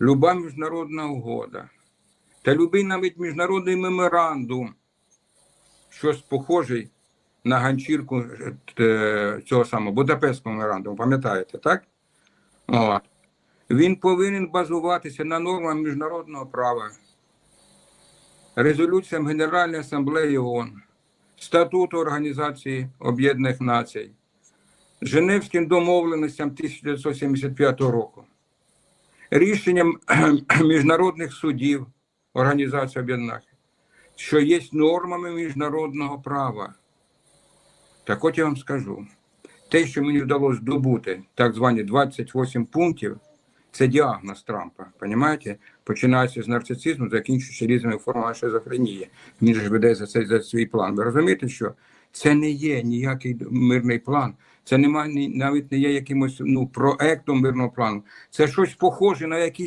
люба міжнародна угода та любий навіть міжнародний меморандум, щось похожий на ганчірку е, цього самого Будапештського меморандуму, пам'ятаєте, так? От. Він повинен базуватися на нормах міжнародного права, резолюціям Генеральної асамблеї ООН, статуту Організації Об'єднаних Націй, Женевським домовленостям 1975 року, рішенням міжнародних судів Організації Об'єднаних що є нормами міжнародного права. Так от я вам скажу, те, що мені вдалося добути, так звані 28 пунктів, це діагноз Трампа. Понимаєте? Починається з нарцисизму, закінчується різними формами шизофренії. Він ж веде за цей за свій план. Ви розумієте, що це не є ніякий мирний план. Це немає навіть не є якимось ну проектом мирного плану. Це щось похоже на якийсь